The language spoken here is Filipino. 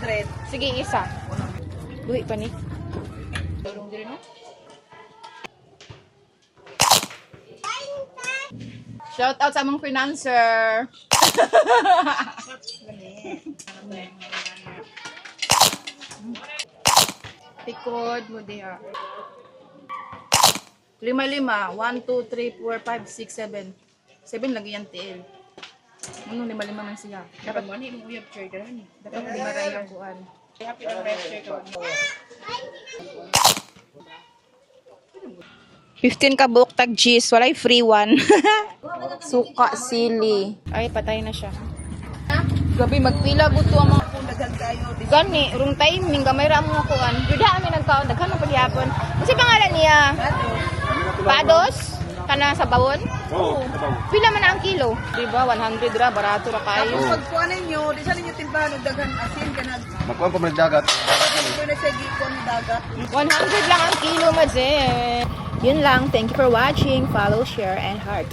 100. Sige, isa. Duhi pa ni. Shout out sa among financer. Tikod mo diha. Lima-lima. One, two, three, four, five, six, seven. Seven lagi yan TL. Ano, lima-lima man siya. Dapat mo, hindi mo uyab chair ka rin. Dapat lima rin yung kuhan. Happy ang best chair ka. 15 ka book tag cheese, walay free one. Suka, sili. Ay, patay na siya. Gabi, magpila buto ang mga Dagan kayo. Gani, rung timing, gamay ra mo kuan. Yuda kami nagkaon, daghan mo pagyapon. Kasi pangalan niya? Pados? Kana sa bawon? Oo, Pila man na ang kilo? Diba, 100 ra, barato ra Tapos kayo. pagkuha ninyo, di sa ninyo timbahan ng dagan asin ka nag... Magkuhan pa man dagat. Ito na sa gikon dagat. 100 lang ang kilo, madze. Yun lang. Thank you for watching. Follow, share, and heart.